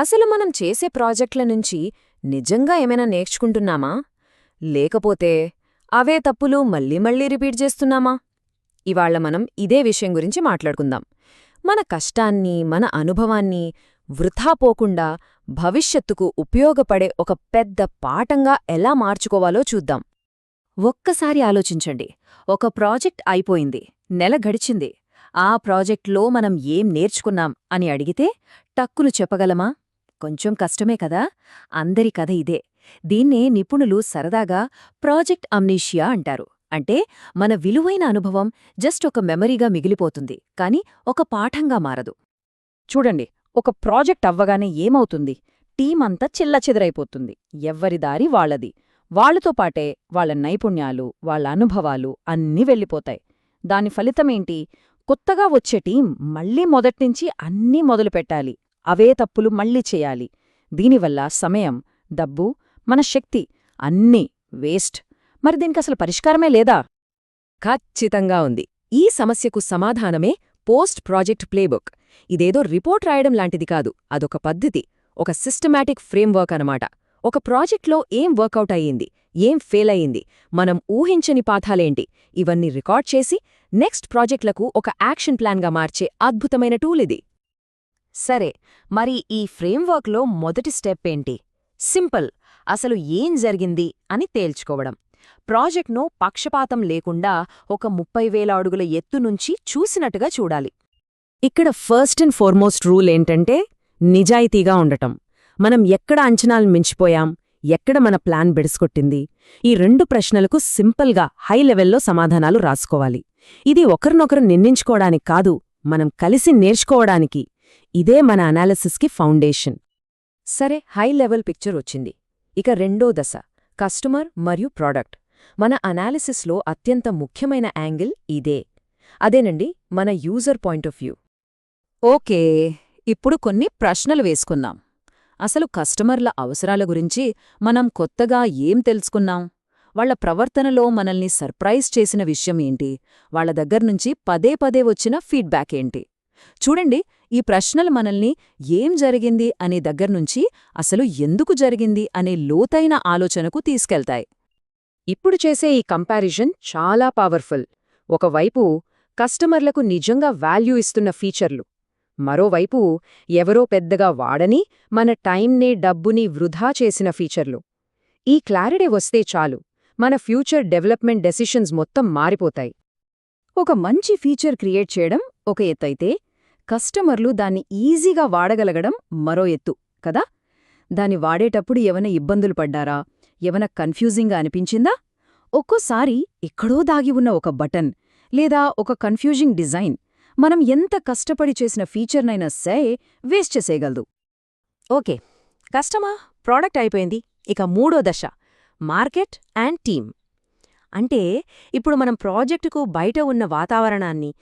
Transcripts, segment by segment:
అసలు మనం చేసే ప్రాజెక్టుల నుంచి నిజంగా ఏమైనా నేర్చుకుంటున్నామా? లేకపోతే అవే తప్పులు మళ్ళీ మళ్ళీ రిపీట్ చేస్తున్నామా? ఇవాళ్ళ మనం ఇదే విషయం గురించి మాట్లాడుకుందాం. మన కష్టాన్ని మన అనుభవాన్ని వృథా పోకుండా భవిష్యత్తుకు ఉపయోగపడే ఒక పెద్ద పాఠంగా ఎలా మార్చుకోవాలో చూద్దాం. ఒక్కసారి ఆలోచించండి. ఒక ప్రాజెక్ట్ అయిపోయింది నెల గడిచింది. ఆ ప్రాజెక్ట్లో మనం ఏం నేర్చుకున్నాం అని అడిగితే టక్కును చెప్పగలమా? కొంచెం కష్టమే కదా? అందరి కథ ఇదే. దీన్నే నిపుణులు సరదాగా ప్రాజెక్ట్ అమ్నీషియా అంటారు. అంటే మన విలువైన అనుభవం జస్ట్ ఒక మెమరీగా మిగిలిపోతుంది కాని ఒక పాఠంగా మారదు. చూడండి ఒక ప్రాజెక్ట్ అవ్వగానే ఏమవుతుంది? టీం అంతా చిల్లచెదరైపోతుంది. ఎవ్వరి దారి వాళ్ళది. వాళ్ళతో పాటే వాళ్ళ నైపుణ్యాలు వాళ్ళ అనుభవాలు అన్నీ వెళ్ళిపోతాయి. దాని ఫలితమేంటి? కొత్తగా వచ్చే టీం మళ్ళీ మొదట్నుంచి అన్నీ మొదలుపెట్టాలి. అవే తప్పులు మళ్ళీ చేయాలి. దీనివల్ల సమయం డబ్బు మన శక్తి అన్నీ వేస్ట్. మరి దీనికసలు పరిష్కారమే లేదా? ఖచ్చితంగా ఉంది. ఈ సమస్యకు సమాధానమే పోస్ట్ ప్రాజెక్ట్ ప్లేబుక్. ఇదేదో రిపోర్ట్ రాయడం లాంటిది కాదు. అదొక పద్ధతి. ఒక సిస్టమాటిక్ ఫ్రేమ్వర్క్ అనమాట ఒక ప్రాజెక్ట్లో ఏం వర్కౌట్ అయ్యింది? ఏం ఫెయిల్ అయ్యింది? మనం ఊహించని పాఠాలేంటి? ఇవన్నీ రికార్డ్ చేసి నెక్స్ట్ ప్రాజెక్టులకు ఒక యాక్షన్ ప్లాన్గా మార్చే అద్భుతమైన టూల్ ఇది సరే మరి ఈ ఫ్రేమ్వర్క్లో మొదటి స్టెప్ ఏంటి? సింపుల్ అసలు ఏం జరిగింది అని తేల్చుకోవడం. ప్రాజెక్ట్ను పక్షపాతం లేకుండా ఒక ముప్పై వేల అడుగుల ఎత్తు నుంచి చూసినట్టుగా చూడాలి. ఇక్కడ ఫస్ట్ అండ్ ఫార్మోస్ట్ రూల్ ఏంటంటే నిజాయితీగా ఉండటం. మనం ఎక్కడ అంచనాలు మించిపోయాం? ఎక్కడ మన ప్లాన్ బెడిసికొట్టింది? ఈ రెండు ప్రశ్నలకు సింపుల్గా హై లెవెల్లో సమాధానాలు రాసుకోవాలి. ఇది ఒకరినొకరు నిందించుకోవడానికి కాదు మనం కలిసి నేర్చుకోవడానికి. ఇదే మన అనాలిసిస్కి ఫౌండేషన్. సరే హై లెవెల్ పిక్చర్ వచ్చింది. ఇక రెండో దశ కస్టమర్ మరియు ప్రోడక్ట్. మన అనాలిసిస్లో అత్యంత ముఖ్యమైన యాంగిల్ ఇదే. అదేనండి మన user point of view. Okay ఇప్పుడు కొన్ని ప్రశ్నలు వేసుకుందాం. అసలు కస్టమర్ల అవసరాల గురించి మనం కొత్తగా ఏం తెలుసుకున్నాం? వాళ్ళ ప్రవర్తనలో మనల్ని సర్ప్రైజ్ చేసిన విషయం ఏంటి? వాళ్ళ దగ్గర్నుంచి పదే పదే వచ్చిన ఫీడ్బ్యాక్ ఏంటి? చూడండి ఈ ప్రశ్నలు మనల్ని ఏం జరిగింది అనే దగ్గర్నుంచి అసలు ఎందుకు జరిగింది అనే లోతైన ఆలోచనకు తీసుకెళ్తాయి. ఇప్పుడు చేసే ఈ కంపారిజన్ చాలా పవర్ఫుల్. ఒకవైపు కస్టమర్లకు నిజంగా వాల్యూ ఇస్తున్న ఫీచర్లు. మరోవైపు ఎవరో పెద్దగా వాడని మన టైంనే డబ్బుని వృధా చేసిన ఫీచర్లు. ఈ క్లారిటీ వస్తే చాలు. మన ఫ్యూచర్ డెవలప్మెంట్ డెసిషన్స్ మొత్తం మారిపోతాయి. ఒక మంచి ఫీచర్ క్రియేట్ చేయడం ఒక ఎత్తైతే కస్టమర్లు దాన్ని ఈజీగా వాడగలగడం మరో ఎత్తు కదా? దాన్ని వాడేటప్పుడు ఏమైనా ఇబ్బందులు పడ్డారా? ఏమైనా కన్ఫ్యూజింగ్గా అనిపించిందా? ఒక్కోసారి ఎక్కడో దాగి ఉన్న ఒక బటన్ లేదా ఒక కన్ఫ్యూజింగ్ డిజైన్ మనం ఎంత కష్టపడి చేసిన ఫీచర్నైనా సే వేస్ట్ చేసేయగలదు. ఓకే కస్టమర్ ప్రోడక్ట్ అయిపోయింది. ఇక మూడో దశ మార్కెట్ అండ్ టీమ్. అంటే ఇప్పుడు మనం ప్రాజెక్టుకు బయట ఉన్న వాతావరణాన్ని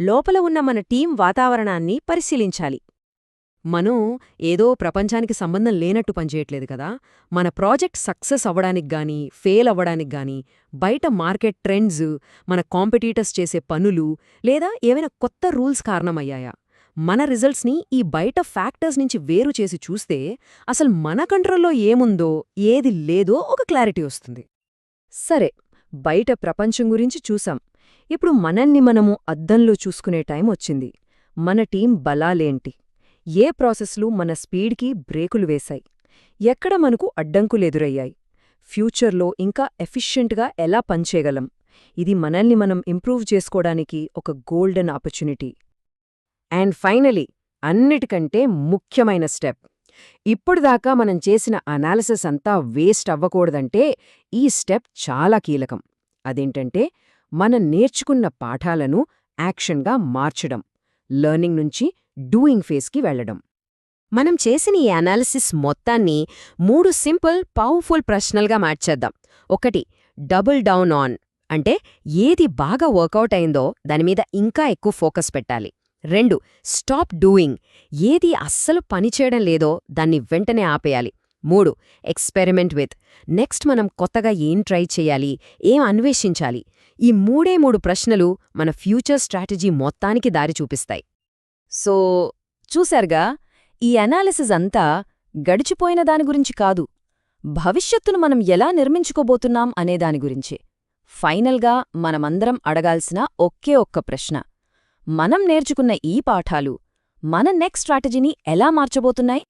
లోపల ఉన్న మన టీం వాతావరణాన్ని పరిశీలించాలి. మనం ఏదో ప్రపంచానికి సంబంధం లేనట్టు పనిచేయట్లేదు కదా. మన ప్రాజెక్ట్ సక్సెస్ అవ్వడానికి గానీ ఫెయిల్ అవ్వడానికి గానీ బయట మార్కెట్ ట్రెండ్స్ మన కాంపిటీటర్స్ చేసే పనులు లేదా ఏవైనా కొత్త రూల్స్ కారణమయ్యాయా? మన రిజల్ట్స్ని ఈ బయట ఫ్యాక్టర్స్ నుంచి వేరు చేసి చూస్తే అసలు మన కంట్రోల్లో ఏముందో ఏది లేదో ఒక క్లారిటీ వస్తుంది. సరే బయట ప్రపంచం గురించి చూసాం. ఇప్పుడు మనల్ని మనము అద్దంలో చూసుకునే టైం వచ్చింది. మన టీం బలాలేంటి? ఏ ప్రాసెస్లు మన స్పీడ్కి బ్రేకులు వేశాయి? ఎక్కడ మనకు అడ్డంకులెదురయ్యాయి ఫ్యూచర్లో ఇంకా ఎఫిషియెంట్గా ఎలా పనిచేయగలం? ఇది మనల్ని మనం ఇంప్రూవ్ చేసుకోవడానికి ఒక గోల్డెన్ ఆపర్చునిటీ. అండ్ ఫైనలీ అన్నిటికంటే ముఖ్యమైన స్టెప్. ఇప్పటిదాకా మనం చేసిన అనాలిసిస్ అంతా వేస్ట్ అవ్వకూడదంటే ఈ స్టెప్ చాలా కీలకం. అదేంటంటే మనం నేర్చుకున్న పాఠాలను యాక్షన్గా మార్చడం లర్నింగ్ నుంచి డూయింగ్ ఫేస్కి వెళ్ళడం మనం చేసిన ఈ అనాలిసిస్ మొత్తాన్ని మూడు సింపుల్ పవర్ఫుల్ ప్రశ్నలుగా మార్చేద్దాం. ఒకటి డబుల్ డౌన్ ఆన్ అంటే ఏది బాగా వర్కౌట్ అయిందో దానిమీద ఇంకా ఎక్కువ ఫోకస్ పెట్టాలి. రెండు స్టాప్ డూయింగ్ ఏది అస్సలు పనిచేయడం లేదో దాన్ని వెంటనే ఆపేయాలి. మూడు ఎక్స్పెరిమెంట్ విత్. నెక్స్ట్ మనం కొత్తగా ఏం ట్రై చేయాలి ఏం అన్వేషించాలి ఈ మూడే మూడు ప్రశ్నలు మన ఫ్యూచర్ స్ట్రాటజీ మొత్తానికి దారి చూపిస్తాయి. సో చూశారుగా ఈ అనాలిసిస్ అంతా గడిచిపోయిన దాని గురించి కాదు భవిష్యత్తును మనం ఎలా నిర్మించుకోబోతున్నాం అనే దాని గురించే. ఫైనల్గా మనమందరం అడగాల్సిన ఒకే ఒక్క ప్రశ్న. మనం నేర్చుకున్న ఈ పాఠాలు మన నెక్స్ట్ స్ట్రాటజీని ఎలా మార్చబోతున్నాయి?